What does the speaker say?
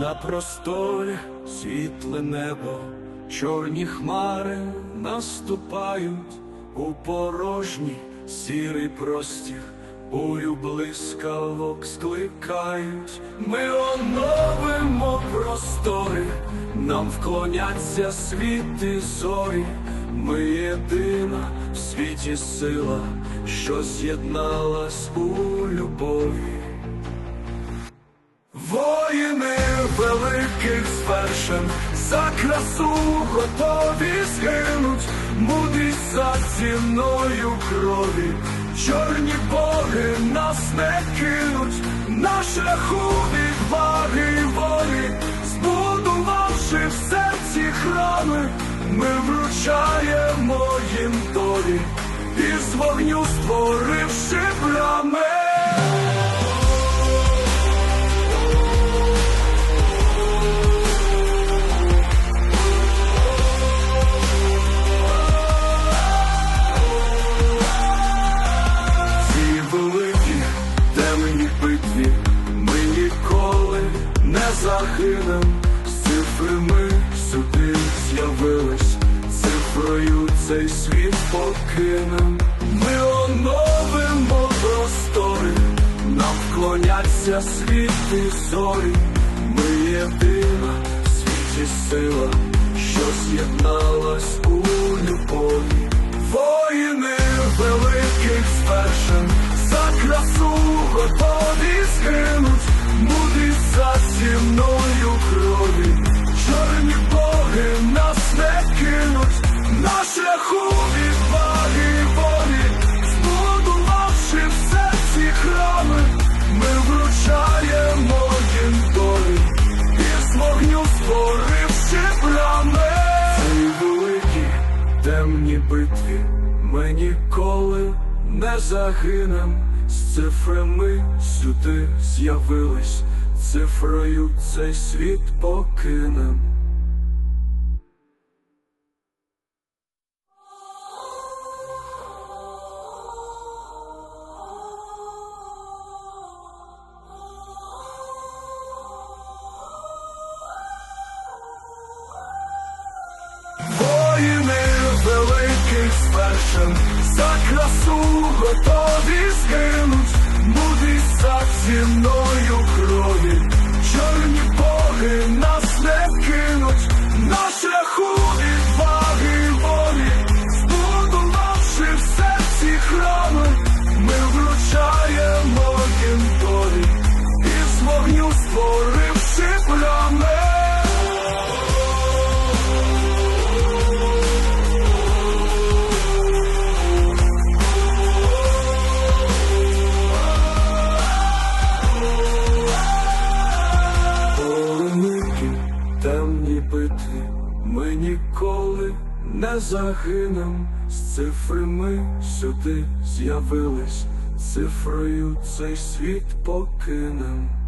На просторі світле небо, чорні хмари наступають у порожній сірий простір, бурю блискавок скликають. Ми оновимо простори, нам вклоняться світи зорі. Ми єдина в світі сила, що з'єдналась у любові. Воїни великих звершень. За красу готові згинуть, мудрість за ціною крові, чорні боги нас не кинуть, на шляху відваги волі, збудувавши в серці храми, ми вручаємо їм долі, із вогню створивши брами. Не загинем. З цифри ми сюди з'явились, цифрою цей світ покинем. Ми оновимо простори, нам вклоняться світи зорі. Ми єдина в світі сила, що з'єдналась у любові. Темній битві ми ніколи не загинем. З цифрами сюди з'явились, цифрою цей світ покинем. Звершень за красу готові згинуть, ми ніколи не загинем. З цифри ми сюди з'явились, цифрою цей світ покинем.